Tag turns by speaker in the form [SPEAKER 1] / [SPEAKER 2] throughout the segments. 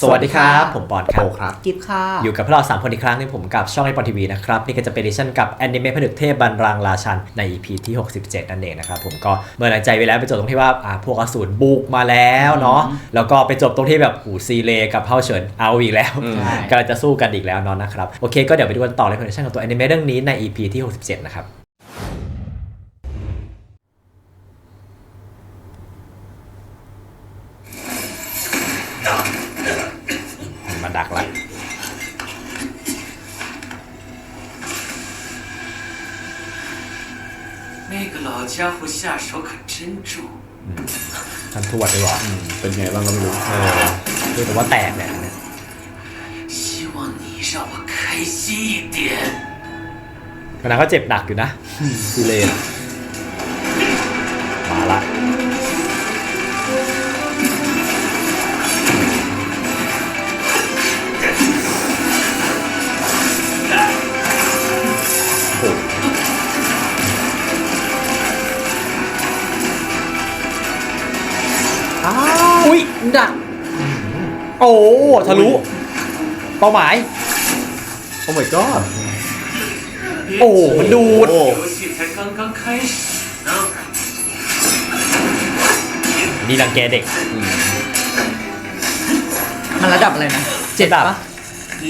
[SPEAKER 1] สวัสดีครับ ผมปอนครั
[SPEAKER 2] โอบครับ
[SPEAKER 3] กิฟค่ะ
[SPEAKER 1] อยู่กับพวกเราสามคนอีกครั้งหนึงผมกับช่องไอปอนทีวีนะครับ นี่ก็จะเป็นดิชั่นกับแอนิเมะผนึกเทพบันรังราชันใน EP ที่ 67 นั่นเองนะครับ ผมก็เมื่อหลังใจไว้แล้วไปจบตรงที่ว่าอ่าพวกอสูรบุกมาแล้วเนาะแล้วก็ไปจบตรงที่แบบหูซีเลกับเฮาเฉินเอาอีกแล้ว
[SPEAKER 2] อืม
[SPEAKER 3] ใช่
[SPEAKER 1] กำลังจะสู้กันอีกแล้วเนาะนะครับโอเคก็เดี๋ยวไปดูกันต่อเลยคอนเนคชั่นของตัวแอนิเมะเรื่องนี้ใน EP ที่ 67 นะครับ มาดักละ
[SPEAKER 4] 那个老家伙下手可真重，
[SPEAKER 1] ท่านทวดดีกว่า
[SPEAKER 2] เป็นไงบ้างก็ไม่รู้
[SPEAKER 1] เออรู้แต่ว่าแตกเนี่ยอันเนี่ย
[SPEAKER 4] 希望你让我开心一点。
[SPEAKER 1] ขณะก็เจ็บหนักอยู่นะ
[SPEAKER 2] ซีเลน โอ้
[SPEAKER 1] ทะลุ เป้าหมาย
[SPEAKER 2] โอ้ my god
[SPEAKER 1] โอ้มันดูด
[SPEAKER 2] โอ้
[SPEAKER 4] 游戏才刚刚开始呢。
[SPEAKER 1] นี่รังแกเด็ก
[SPEAKER 3] มันระดับอะไรนะเจ็ด
[SPEAKER 1] ระดับ
[SPEAKER 3] ปะ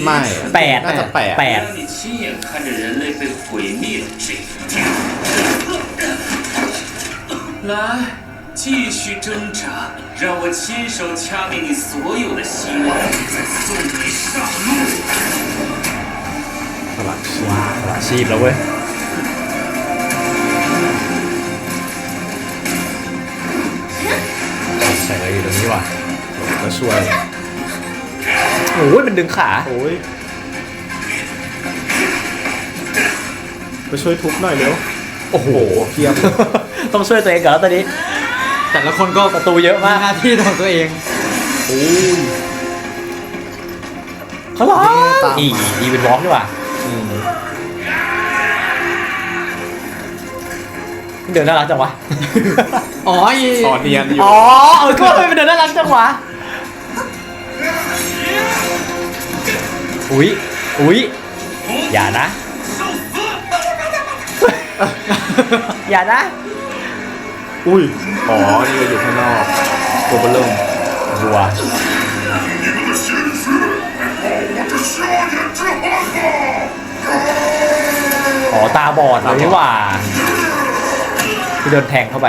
[SPEAKER 2] ไม่
[SPEAKER 1] แปด
[SPEAKER 2] น่าจะแปด
[SPEAKER 1] แปด
[SPEAKER 4] 让你亲眼看着人类被毁灭这一天。来， 继续挣扎，让我亲手掐灭你所有的希望，再送你上路。
[SPEAKER 2] สลักชี
[SPEAKER 1] สละชีพแล้วเว้ย ใส่เลยอยู่ตรงนี้ว่ะ
[SPEAKER 2] มาช่วย
[SPEAKER 1] โอ้ยมันดึงขา
[SPEAKER 2] โอ้ยมาช่วยทุบหน่อยเร็ว
[SPEAKER 1] โอ้โห
[SPEAKER 2] เพียบ
[SPEAKER 1] ต้องช่วยตัวเองก่อนแล้วตอนนี้
[SPEAKER 3] แต่ละคนก็
[SPEAKER 1] ประตูเยอะ
[SPEAKER 3] มี
[SPEAKER 1] มาก
[SPEAKER 3] หน้าที่ของตัวเอง
[SPEAKER 2] โอ้ย
[SPEAKER 1] เขาหรอ
[SPEAKER 2] ตามมา
[SPEAKER 1] อีอีเป็นวอล์กนี่ว่ะ
[SPEAKER 2] อืม
[SPEAKER 1] เดินน่ารักจังวะ
[SPEAKER 3] อ๋ออี
[SPEAKER 2] ตอนเนียนอยู่
[SPEAKER 1] อ๋อเออก็ว่ามันเดินน่ารักจังวะ อุ๊ยอุ๊ยอย่านะ อย่านะ
[SPEAKER 2] อุ้ย อ๋อ นี่ก็อยู่ข้างนอกตัวเบลล์
[SPEAKER 1] บัวอ๋อ ตาบอดเลยนี่หว่าพี่เดินแทงเข้าไป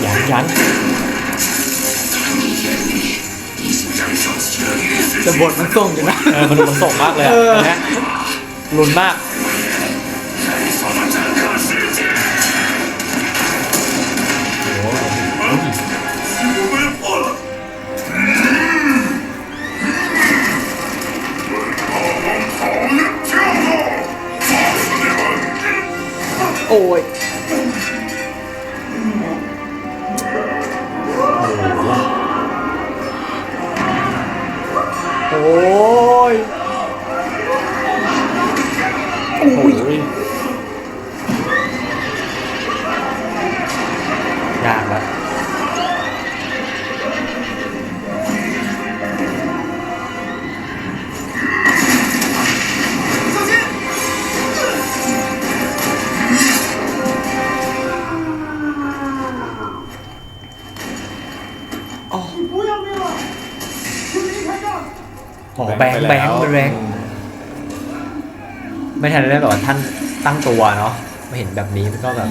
[SPEAKER 1] Jan, Jan. Jan. แต่บ
[SPEAKER 2] ท
[SPEAKER 3] มันส่งอยู่นะ
[SPEAKER 1] เอมันมันส่งมากเลยนะฮะลุ้นมาก โอ้ย โอ้แบงแบงค์แบงไม่ทันได้แบบว่ท่านตั้งตัวเนาะมาเห็นแบบนี้มันก็แบบ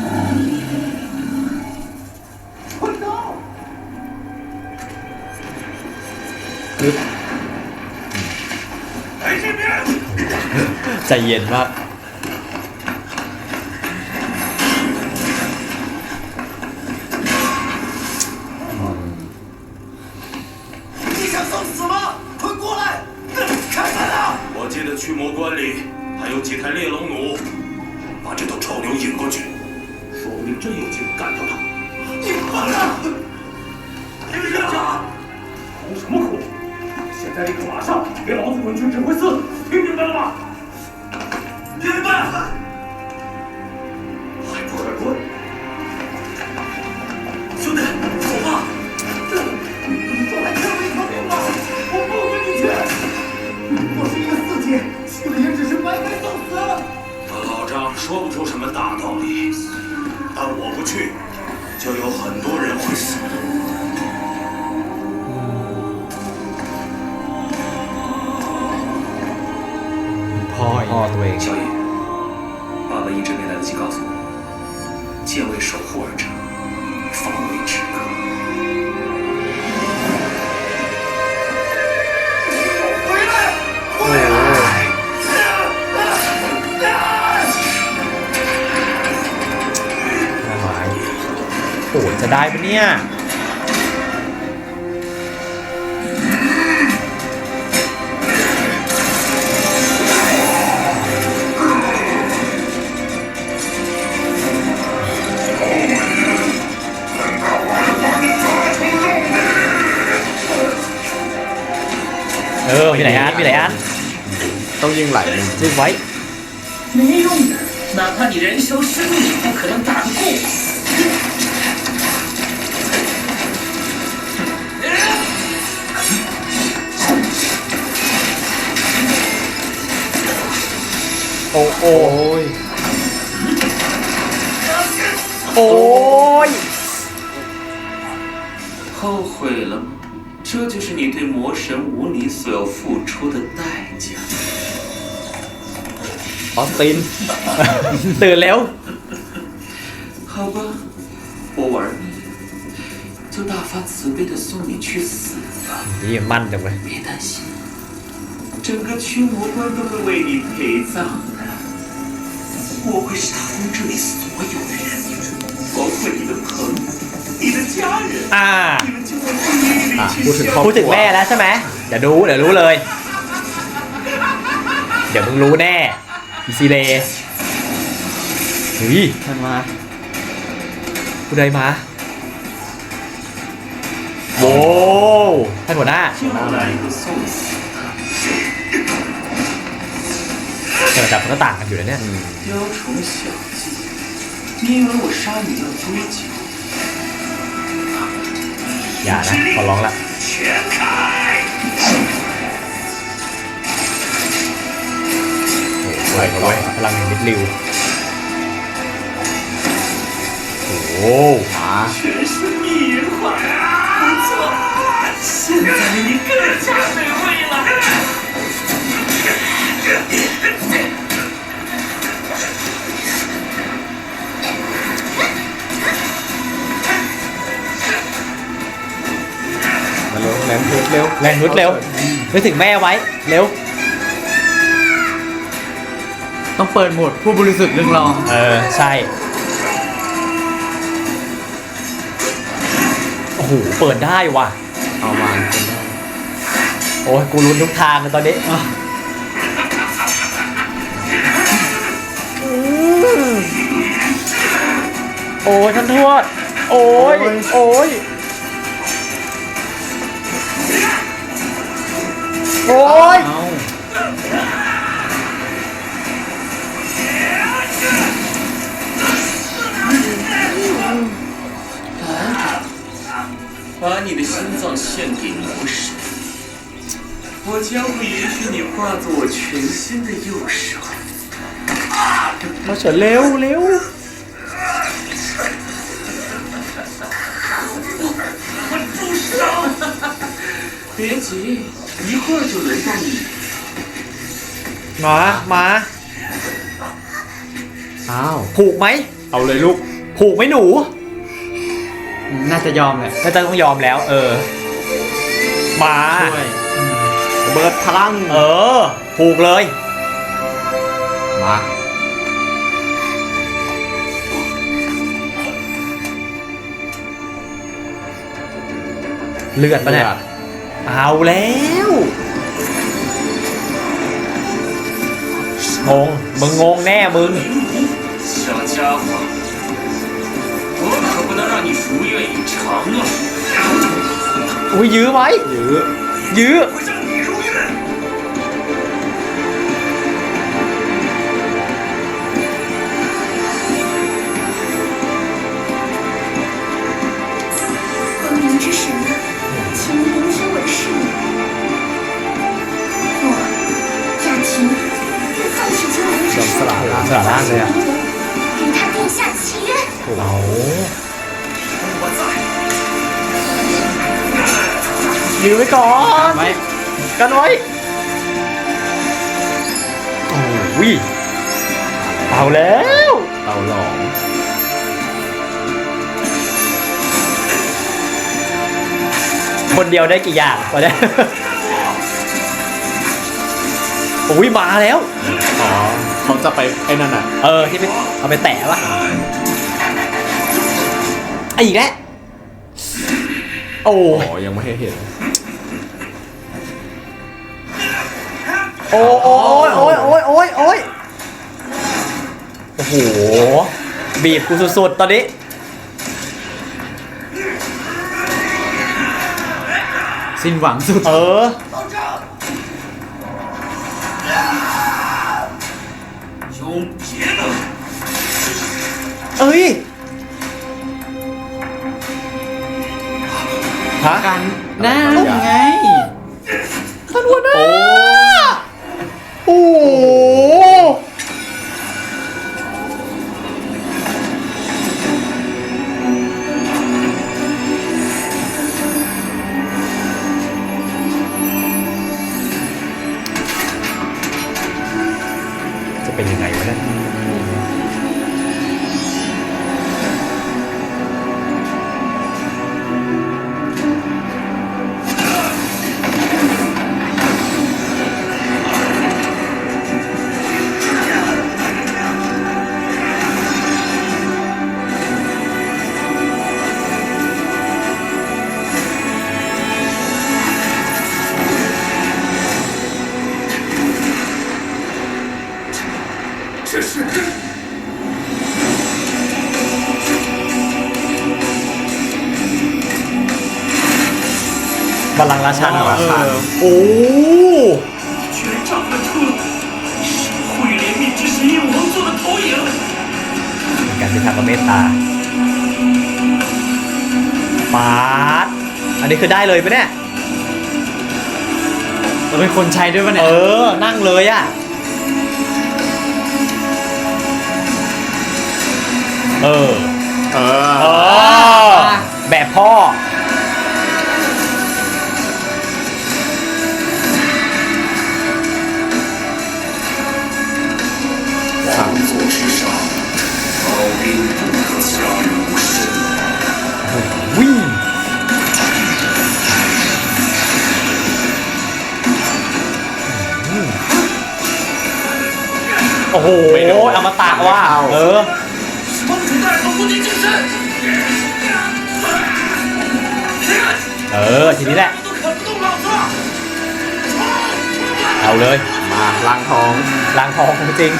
[SPEAKER 1] ใจเย็นมาก
[SPEAKER 4] 啊！我记得驱魔关里还有几台猎龙弩，把这头臭牛引过去，说不定真有机会干掉他。你疯了！听着，哭什么哭？现在立刻马上给老子滚去指挥司，听明白了吗？明白。说不出什么大道理，但我不去，
[SPEAKER 1] โอ้ยจะได้ปะเนี่ย เออ มีไหนอันมีไหนอัน
[SPEAKER 2] ต้องยิงไหลหนึ่ง
[SPEAKER 1] จึงไว้
[SPEAKER 4] 没用的，哪怕你人修失命，也不可能打
[SPEAKER 1] อ้โอ้
[SPEAKER 2] โอ้ย
[SPEAKER 1] โอ้ย
[SPEAKER 4] 后悔了吗？这就是你对魔神无礼所要付出的代价。
[SPEAKER 2] ออสติน
[SPEAKER 1] ตื่นเร็ว
[SPEAKER 4] 好吧，我玩腻了，就大发慈悲的送你去死吧。
[SPEAKER 1] นี่มั่นจังเลย
[SPEAKER 4] 别担心，整个驱魔关都会为你陪葬的。 我会杀光这里所有的人，包括你的朋友、你的家人。
[SPEAKER 1] อ่า
[SPEAKER 4] 你们就在地狱里
[SPEAKER 2] อ่ะ
[SPEAKER 4] 去
[SPEAKER 2] พูดถึงครอบ
[SPEAKER 1] พูด
[SPEAKER 2] ค
[SPEAKER 1] ถึง
[SPEAKER 2] รัว
[SPEAKER 1] แม่แล้วใช่ไหมเดี๋ยวรู้เดี๋ยวรู้เลย เดี๋ยวมึงรู้แน่อีซีเลเฮ้ย
[SPEAKER 3] ท่านมา
[SPEAKER 1] ผู้ใดมาโว้วท่านหัวหน้า
[SPEAKER 4] 就来个送死
[SPEAKER 1] แต่ระดับมันก็ต่างกันอยู่นะเนี่ย
[SPEAKER 4] 雕虫小技，你以为我杀你要追究？
[SPEAKER 1] อย่านะขอร้องละ
[SPEAKER 4] 全开！
[SPEAKER 1] ไหวเขาไว้ยพลังแห่งมิดริวโอ้โห
[SPEAKER 2] ขา
[SPEAKER 4] 全是秘法，不错，现在你更加美味了。
[SPEAKER 2] มาเร็วแหลมเพชรเร็ว
[SPEAKER 1] แรงนุดเร็วนึกถึงแม่ไว้ เร็ว
[SPEAKER 3] ต้องเปิดโหมดผู้บริสุทธิ์เรื่องรอง
[SPEAKER 1] เออ ใช่ โอ้โห เปิดได้ว่ะ
[SPEAKER 2] เอาวางคนได้
[SPEAKER 1] โอ้ยกูรุนทุกทางเลยตอนนี้ โอ้ยท่านทวด โอ้ย โอ้ย โอ้ย
[SPEAKER 3] เอา
[SPEAKER 4] 把你的心脏献给魔神，我将会允许你化作我全新的右手。
[SPEAKER 1] มาเฉินเร็วเร็ว
[SPEAKER 4] 住手！别急，一会儿就轮到你。
[SPEAKER 1] มา มา
[SPEAKER 2] อ้าว
[SPEAKER 1] ผูกไหม
[SPEAKER 2] เอาเลยลูก
[SPEAKER 1] ผูกไหมหนู
[SPEAKER 3] น่าจะยอมแหละ
[SPEAKER 1] น่าจะต้องยอมแล้ว เออ มา
[SPEAKER 3] ช่วย
[SPEAKER 2] ระเบิดพลัง
[SPEAKER 1] เออ ผูกเลย
[SPEAKER 2] มา
[SPEAKER 1] เลือดปะเนี่ย เอาแล้วงงมึงงงแน่มึงอุ้ยยื้อไห
[SPEAKER 2] ม
[SPEAKER 1] ยื้อ
[SPEAKER 2] ยื้อ
[SPEAKER 1] ยื้อไว้ก่อน
[SPEAKER 3] ไว้
[SPEAKER 1] กันไว้โอ้ยเอาแล้ว
[SPEAKER 2] เตาหลอม
[SPEAKER 1] คนเดียวได้กี่อย่างตอนเนี้ยอุ้ยมาแล้ว
[SPEAKER 2] อ๋อเขาจะไปไอ้นั่นอะ
[SPEAKER 1] เออที่ไปเอาไปแตะวะไอ้อีกแล้ว โอ้
[SPEAKER 2] อ๋อยังไม่ให้เห็น
[SPEAKER 1] โอ้โอ้ยโอ้ยโอ้ยโอ้ยโอ้ยโอ้โห บีบกูสุดๆ ตอนนี้
[SPEAKER 3] สิ้นหวังสุด
[SPEAKER 1] เออ เอ้ย ฮะ
[SPEAKER 3] กันหน้าไง
[SPEAKER 1] ท่านวัวหน้า โอ้ ราชันเหรอ
[SPEAKER 3] เออ
[SPEAKER 1] โอ้
[SPEAKER 4] 居然长得出了会怜悯之神印王座的投影。
[SPEAKER 1] การพิทักษ์และเมตตาปาดอันนี้คือได้เลยปะเนี่ย
[SPEAKER 3] เราเป็นคนใช้ด้วยปะเนี่
[SPEAKER 1] เอย อ นั่งเลยอ่ะ เออ
[SPEAKER 2] เอ
[SPEAKER 1] เอ
[SPEAKER 2] อ
[SPEAKER 1] อ แบบพ่อ โอ้โห
[SPEAKER 2] ไม่โดน
[SPEAKER 1] อมตะว่า เออ เออ ทีนี้แหละ เอาเลย
[SPEAKER 2] มาล้างท้อง
[SPEAKER 1] ล้างท้องจริง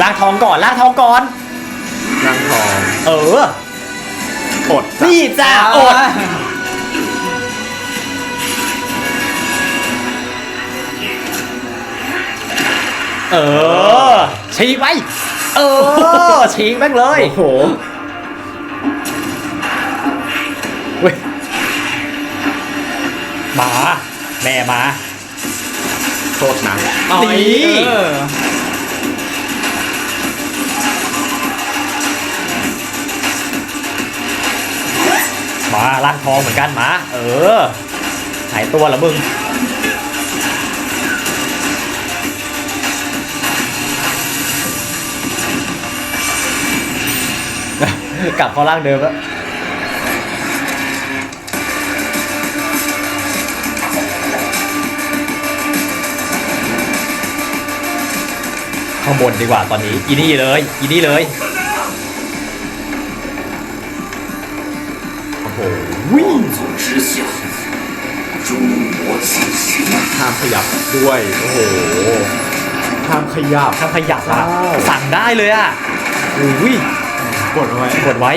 [SPEAKER 1] ล้างทองก่อนล้างทองก่อน
[SPEAKER 2] ล้างท้อง
[SPEAKER 1] เออ
[SPEAKER 2] อดจ้ะ
[SPEAKER 1] นี่จ้าอด เออฉีกไปเออฉีกแม่งเลย
[SPEAKER 2] โอ้โห
[SPEAKER 1] เว้ยมา แม่มา
[SPEAKER 2] โทษนะ
[SPEAKER 3] เอาไอ้
[SPEAKER 1] นี่
[SPEAKER 3] เออ
[SPEAKER 1] มาล้างทองเหมือนกันมา เออ หายตัวเหรอมึง กลับเข้าร่างเดิมแล้ว ข้างบนดีกว่าตอนนี้อีนี่เลยอีนี่เลย
[SPEAKER 2] โอ้โห
[SPEAKER 5] วิ่ง
[SPEAKER 2] ห้ามขยับด้วย โอ้โหห้ามขยับ
[SPEAKER 1] ห้ามขยับอะสั่งได้เลยอะอุ้ย
[SPEAKER 3] กดไว้
[SPEAKER 1] กดไว้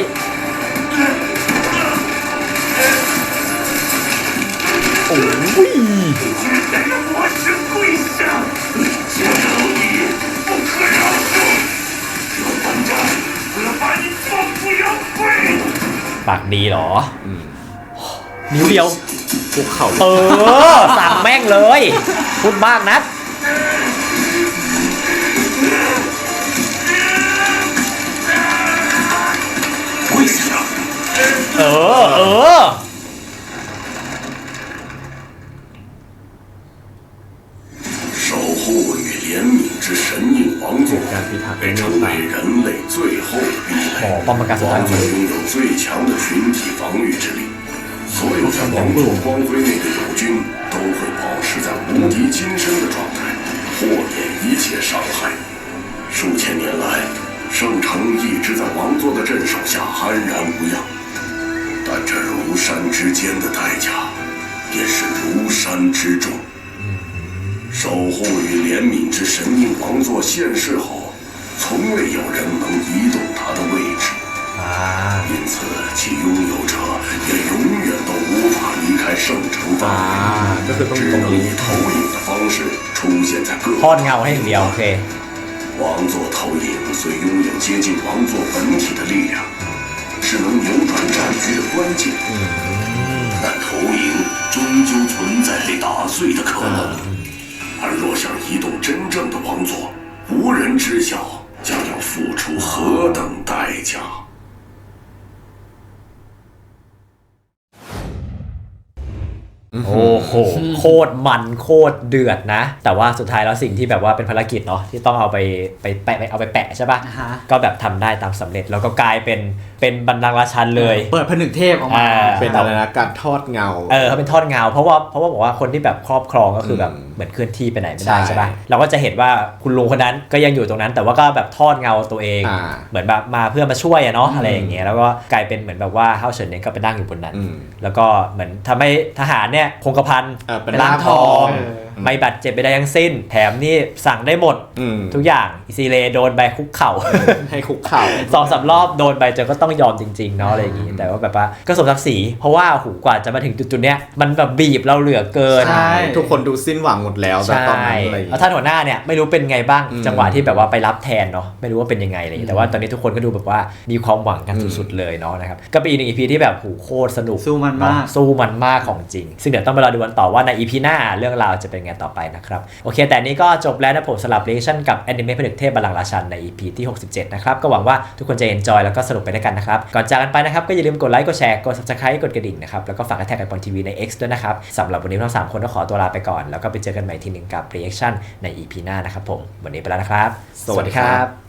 [SPEAKER 2] โอ้ย
[SPEAKER 1] ปากดีเหรอนิ้วเดียว
[SPEAKER 2] พวกเข่า
[SPEAKER 1] เออสั่งแม่งเลย พูดบ้างนะเออ เออ
[SPEAKER 2] การพิทักษ์เป็
[SPEAKER 5] น
[SPEAKER 1] หมอป้อมประกาศสุ
[SPEAKER 5] 有光辉内的友军都会保持在无敌金身的状态，豁免一切伤害。数千年来，圣城一直在王座的镇守下安然无恙，但这如山之间的代价，也是如山之重。守护与怜悯之神印王座现世后，从未有人能移动它的位置。
[SPEAKER 1] อ่า
[SPEAKER 5] 因此，其拥有者也永远都无法离开圣城范
[SPEAKER 2] อ่า
[SPEAKER 5] 围，
[SPEAKER 2] ก็คือต้อง
[SPEAKER 5] 只
[SPEAKER 2] ตรง
[SPEAKER 5] 能
[SPEAKER 2] นี้
[SPEAKER 5] 以投影的方式出现在各
[SPEAKER 1] ทอดเงาให้อย่างเดียว โอเค
[SPEAKER 5] 王座投影虽拥有接近王座本体的力量，是能扭转战局的关键，但投影终究存在被打碎的可能。而若想移动真正的王座，无人知晓将要付出何等代价。
[SPEAKER 1] โอ้โหโคตรมันโคตรเดือดนะ แต่ว่าสุดท้ายแล้วสิ่งที่แบบว่าเป็นภารกิจเนาะที่ต้องเอาไปไปแปะไปเอาไปแปะใช่ปะ
[SPEAKER 3] อ่าฮะ
[SPEAKER 1] ก็แบบทำได้ตามสำเร็จแล้วก็กลายเป็น เป็นบรรลังก์ราชันเลย
[SPEAKER 3] เปิดผนึกเทพออกมา
[SPEAKER 1] อ่า
[SPEAKER 2] เป็นอะไรนะการทอดเงา
[SPEAKER 1] เออเขาเป็นทอดเงาเพราะว่าเพราะว่าบอกว่าคนที่แบบครอบครองก็คือแบบ
[SPEAKER 2] อืม
[SPEAKER 1] เหมือนเคลื่อนที่ไปไหนไม่ได้
[SPEAKER 2] ใช่
[SPEAKER 1] ใช่ปะเราก็จะเห็นว่าคุณลุงคนนั้นก็ยังอยู่ตรงนั้น แต่ว่าก็แบบทอดเงาตัวเอง
[SPEAKER 2] อ่า
[SPEAKER 1] เหมือนแบบมาเพื่อมาช่วยอะเนาะอะไรอย่างเงี้ยแล้วก็กลายเป็นเหมือนแบบว่าเฮาเฉินเนี่ยก็ไปนั่งอยู่บนนั้น
[SPEAKER 2] อืม
[SPEAKER 1] แล้วก็เหมือนทำให้ทหารเนี่ยคงกระพัน
[SPEAKER 2] เออเป็น
[SPEAKER 1] ร่างทอง
[SPEAKER 2] ร่างทอง
[SPEAKER 1] ไม่บาดเจ็บไปได้ทั้งสิ้น แถมนี่สั่งได้หมด
[SPEAKER 2] อืม
[SPEAKER 1] ทุกอย่างอิซีเลโดนใบคุกเข่า
[SPEAKER 2] ให้คุกเข่า
[SPEAKER 1] สองสามรอบโดนไปจนก็ต้องยอมจริงๆเนาะอะไรอย่างงี้ แต่ว่าแบบว่าก็สมศักดิ์ศรีเพราะว่าหูกว่าจะมาถึงจุดๆเนี้ยมันแบบบีบเราเหลือเกิน
[SPEAKER 3] ใช่
[SPEAKER 2] ทุกคนดูสิ้นหวังหมดแล้วแต่
[SPEAKER 1] ใช่
[SPEAKER 2] ตอนนั้นอะไรอย่าง
[SPEAKER 1] แล้ว
[SPEAKER 2] เงี้ย
[SPEAKER 1] ท่านหัวหน้าเนี่ยไม่รู้เป็นไงบ้าง
[SPEAKER 2] อืม
[SPEAKER 1] จังหวะที่แบบว่าไปรับแทนเนาะไม่รู้ว่าเป็นยังไงอะไรอย่างงี้แต่ว่าตอนนี้ทุกคนก็ดูแบบว่ามีความหวังกัน
[SPEAKER 2] อืม
[SPEAKER 1] สุดๆเลยเนาะนะครับก็เป็นอีกหนึ่งอีพีที่แบบหูโคตรสนุก
[SPEAKER 3] สู้มันมาก
[SPEAKER 1] เอะสู้มันมากของจริง ซึ่งเดี๋ยวต้องไปรอดูกันต่อว่าในอีพีหน้าเรื่องราวจะเป็นไงต่อไปนะครับ โอเค แต่นี้ก็จบแล้วนะผมสลับเลชั่นกับแอนิเมะผนึกเทพบาลังราชันใน EP ที่ 67 นะครับ ก็หวังว่าทุกคนจะเอ็นจอยแล้วก็สนุกไปด้วยกันนะครับ ก่อนจากกันไปนะครับ ก็อย่าลืมกดไลค์ กดแชร์ กด subscribe กดกระดิ่งนะครับ แล้วก็ฝากแท็กไอปอนทีวีใน X ด้วยนะครับสำหรับวันนี้ทั้งสามคนก็ขอตัวลาไปก่อน แล้วก็ไปเจอกันใหม่ทีหนึ่งกับเรียชั่นใน EP หน้านะครับผมวันนี้ไปแล้วนะครับ
[SPEAKER 2] สวัสดีครับ